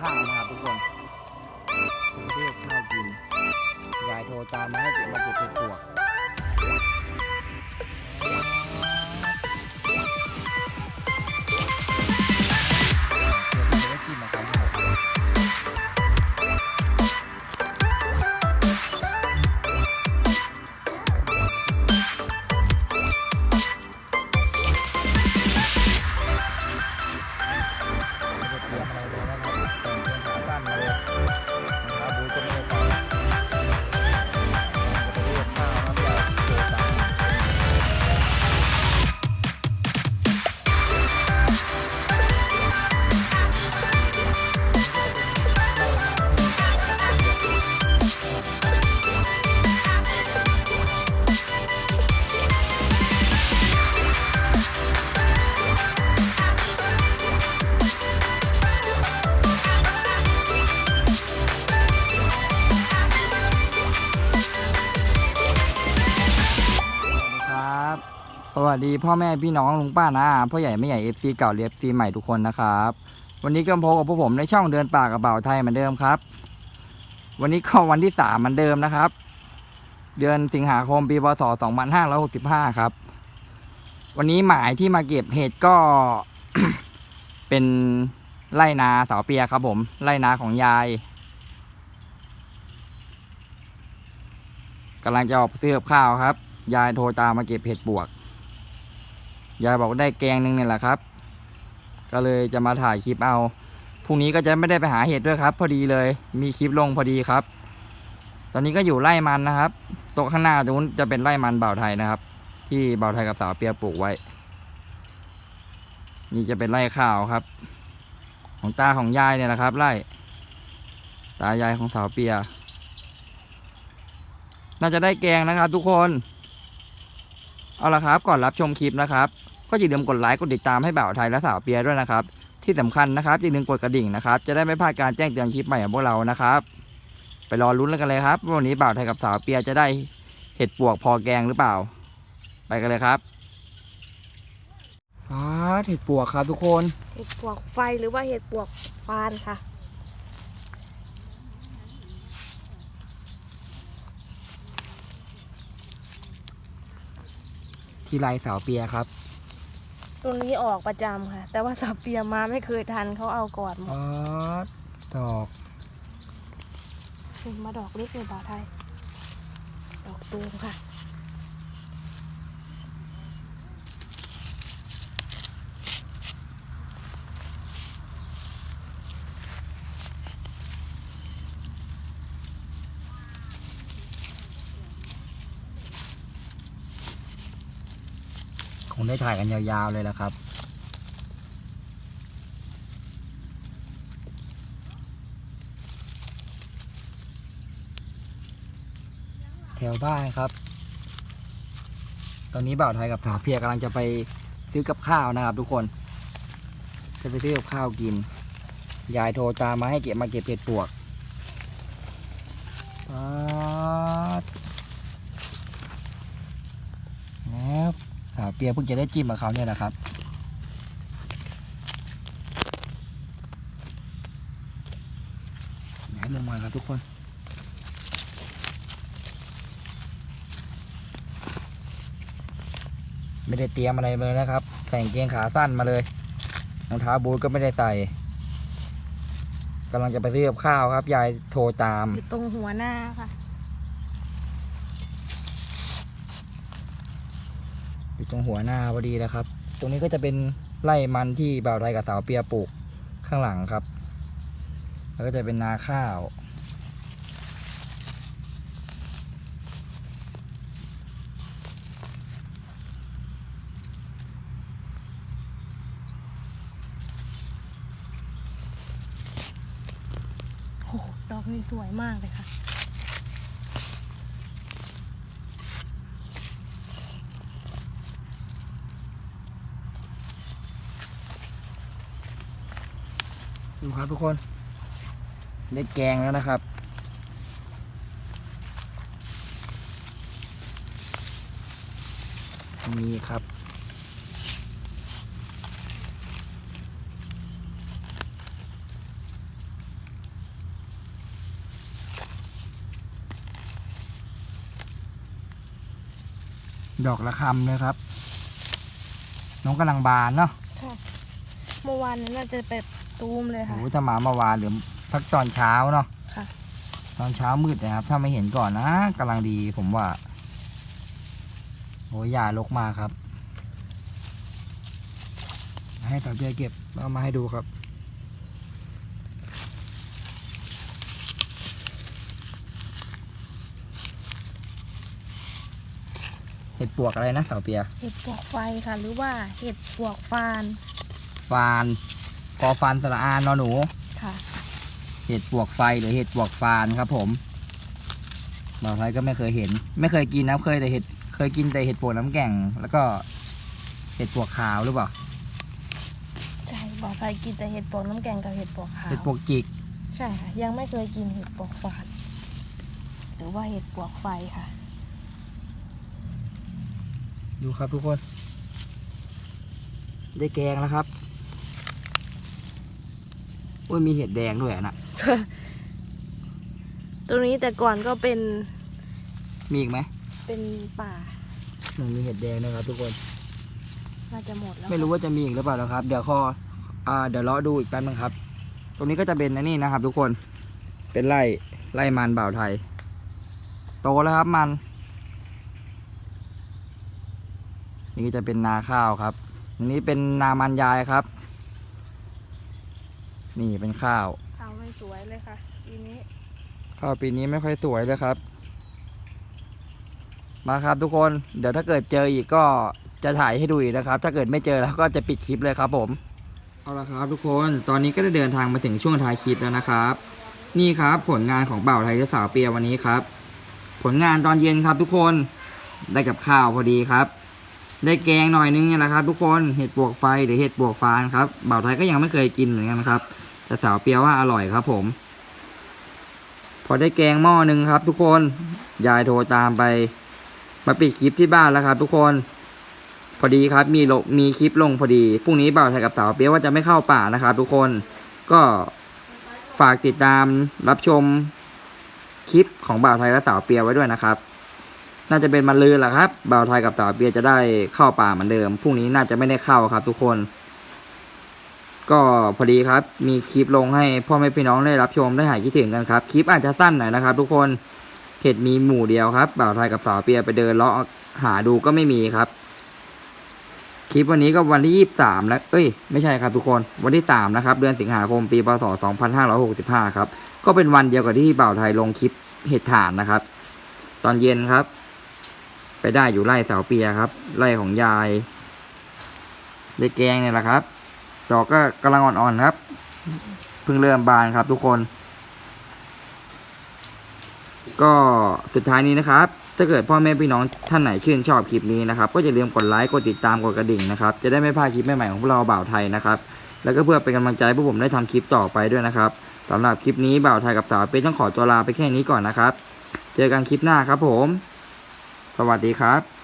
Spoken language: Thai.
ข้าวนะครับทุกคนเรียกข้าวกินยายโทรตามมาให้เก็บมาเก็บเห็ดปวก วัสดีพ่อแม่พี่น้องลุงป้านะพ่อใหญ่แม่ใหญ่เอฟซีเก่าเรียฟซีใหม่ทุกคนนะครับ วันนี้ก็พบกับพวกผมในช่องเดินป่ากับเบ่าไทยเหมือนเดิมครับ วันนี้ก็วันที่สามเหมือนเดิมนะครับ เดือนสิงหาคมปีพศสองพันห้าร้อยหกสิบห้าครับ วันนี้หมายที่มาเก็บเห็ดก็เป็นไร่นาสาวเปียครับผมไร่นาของยายกำลังจะออกซื้อกับข้าวครับ ยายโทรตามมาเก็บเห็ดปวก ยายบอกได้แกงหนึ่งนี่แหละครับ ก็เลยจะมาถ่ายคลิปเอาพรุ่งนี้ก็จะไม่ได้ไปหาเห็ดด้วยครับ พอดีเลย มีคลิปลงพอดีครับ ตอนนี้ก็อยู่ไร่มันนะครับโต๊ะข้างหน้าตรงนู้นจะเป็นไร่มันเบ่าไทยนะครับ ที่เบ่าไทยกับสาวเปียปลูกไว้ นี่จะเป็นไร่ข้าวครับ ของตาของยายเนี่ยนะครับ ไร่ ตายายของสาวเปีย น่าจะได้แกงนะครับ ทุกคน เอาละครับก่อนรับชมคลิปนะครับ ก็อย่าลืมกดไลค์กดติดตามให้บ่าวไทยและสาวเปียด้วยนะครับ ที่สำคัญนะครับอย่าลืมกดกระดิ่งนะครับ จะได้ไม่พลาดการแจ้งเตือนคลิปใหม่ของพวกเรานะครับ ไปรอลุ้นกันเลยครับว่าวันนี้บ่าวไทยกับสาวเปียจะได้เห็ดปวกพอแกงหรือเปล่า ไปกันเลยครับอ๋อเห็ดปวกครับทุกคน เห็ดปวกไฟหรือว่าเห็ดปวกฟานค่ะ ที่ไรสาวเปียครับตัวนี้ออกประจำค่ะ แต่ว่าสับเปียมาไม่เคยทันเขาเอาก่อนหมดอ๋อดอกนี่มาดอกเล็กเลยบ่าวไทย ดอกตูมค่ะ ค งได้ถ่ายกันยาวๆเลยละครับ แถวบ้านครับ ตอนนี้บ่าวไทยกับสาวเพียกำลังจะไปซื้อกับข้าวนะครับ ทุกคน จะไปซื้อกับข้าวกิน ยายโทรตามมาให้เก็บมาเก็บเห็ดปวกป๊าดแล้วสาว เปียเพิ่งจะได้จิ้มกับเขาเนี่ยนะครับไหนมุมมองครับทุกคนไม่ได้เตรียมอะไรเลยนะครับ ใส่งเกงขาสั้นมาเลยรองเท้าบูทก็ไม่ได้ใส่กำลังจะไปซื้อกับข้าวครับ ยายโทรตาม อยู่ตรงหัวหน้าค่ะ อยู่ ตรงหัวหน้าพอดีแล้วครับ ตรงนี้ก็จะเป็นไร่มันที่บ่าวไทยกับสาวเปียปลูกข้างหลังครับ แล้วก็จะเป็นนาข้าวโอ้โหดอกนี้สวยมากเลยค่ะ ดูครับทุกคน ได้แกงแล้วนะครับ นี่ครับดอกละคำเลยครับ น้องกำลังบานเนาะเมื่อวานน่าจะแบบ ตูมเลยโอ้ค่ะโหถ้ามาเมื่อวานหรือสักตอนเช้าเนาะค่ะ ตอนเช้ามืดนะครับ ถ้าไม่เห็นก่อนนะกำลังดีผมว่า โอ้ยอย่าลกมากครับ ให้ต่อเบียร์เก็บแล้วเอามาให้ดูครับ เห็ดปวกอะไรนะเสาเปีย เห็ดปวกไฟค่ะ หรือว่าเห็ดปวกฟาน ฟาน กอฟานสระอานนอหนู ค่ะ เห็ดปวกไฟหรือเห็ดปวกฟานครับ ผมบ่าวไทยก็ไม่เคยเห็น ไม่เคยกินนะเคยแต่เห็ดเคยกินแต่เห็ดปวกน้ำแก่งแล้วก็เห็ดปวกขาวหรือเปล่าใช่บอกใครกินแต่เห็ดปวกน้ำแกงกับเห็ดปวกขาวเห็ดปวกจิกใช่ค่ะ ยังไม่เคยกินเห็ดปวกฟานหรือว่าเห็ดปวกไฟค่ะ ดูครับทุกคน ได้แกงแล้วครับ โอ้ยมีเห็ดแดงด้วยอะนะตรงนี้แต่ก่อนก็เป็นมีอีกไหมเป็นป่ามันมีเห็ดแดงนะครับ ทุกคนน่าจะหมดแล้วไม่รู้ว่าจะมีอีกหรือเปล่านะครับ เดี๋ยวขออ่าเดี๋ยวรอดูอีกแป๊บนึงครับ ตรงนี้ก็จะเป็นอันนี่นะครับ ทุกคนเป็นไร่ไร่มันบ่าวไทย โตแล้วครับมัน นี่ก็จะเป็นนาข้าวครับอันนี้เป็นนามันยายครับ นี่เป็นข้าว ข้าวไม่สวยเลยค่ะปีนี้ ข้าวปีนี้ไม่ค่อยสวยเลยครับ มาครับทุกคน เดี๋ยวถ้าเกิดเจออีกก็จะถ่ายให้ดูอีกนะครับ ถ้าเกิดไม่เจอแล้วก็จะปิดคลิปเลยครับผม เอาละครับทุกคน ตอนนี้ก็ได้เดินทางมาถึงช่วงท้ายคลิปแล้วนะครับ นี่ครับผลงานของบ่าวไทยและสาวเปียวันนี้ครับ ผลงานตอนเย็นครับทุกคน ได้กับข้าวพอดีครับ ได้แกงหน่อยนึงเนี่ยแหละครับ ทุกคน เห็ดปวกไฟหรือเห็ดปวกฟานครับบ่าวไทยก็ยังไม่เคยกินเหมือนกันครับ แต่สาวเปียวว่าอร่อยครับผม พอได้แกงหม้อหนึ่งครับ ทุกคนยายโทรตามไป มาปิดคลิปที่บ้านแล้วครับ ทุกคน พอดีครับมีลมีคลิปลงพอดีพรุ่งนี้บ่าวไทยกับสาวเปียว่าจะไม่เข้าป่านะครับ ทุกคนก็ฝากติดตามรับชมคลิปของบ่าวไทยและสาวเปียไว้ด้วยนะครับ น่าจะเป็นมันลือแหละครับบ่าวไทยกับสาวเปียจะได้เข้าป่าเหมือนเดิมพรุ่งนี้น่าจะไม่ได้เข้าครับ ทุกคน ก็พอดีครับ มีคลิปลงให้พ่อแม่พี่น้องได้รับชมได้หายคิดถึงกันครับ คลิปอาจจะสั้นหน่อยนะครับ ทุกคนเห็ดมีหมู่เดียวครับบ่าวไทยกับสาวเปียไปเดินเลาะหาดูก็ไม่มีครับ คลิปวันนี้ก็วันที่ยี่สามแล้วเอ้ย ไม่ใช่ครับทุกคน วันที่สามนะครับ เดือนสิงหาคมปีพศสองพันห้าร้อยหกสิบห้าครับ ก็เป็นวันเดียวกับที่บ่าวไทยลงคลิปเห็ดถ่านนะครับ ตอนเย็นครับ ไปได้อยู่ไร่สาวเปียครับ ไร่ของยายได้แกงเนี่ยแหละครับ ดอกก็กำลังอ่อนๆครับ เพิ่งเริ่มบานครับทุกคน ก็สุดท้ายนี้นะครับ ถ้าเกิดพ่อแม่พี่น้องท่านไหนชื่นชอบคลิปนี้นะครับ ก็อย่าลืมกดไลค์ กดติดตาม กดกระดิ่งนะครับ จะได้ไม่พลาดคลิปใหม่ๆของพวกเราบ่าวไทยนะครับ แล้วก็เพื่อเป็นกำลังใจให้พวกผมได้ทำคลิปต่อไปด้วยนะครับสำหรับคลิปนี้บ่าวไทยกับสาวเป๊ต้องขอตัวลาไปแค่นี้ก่อนนะครับ เจอกันคลิปหน้าครับผม สวัสดีครับ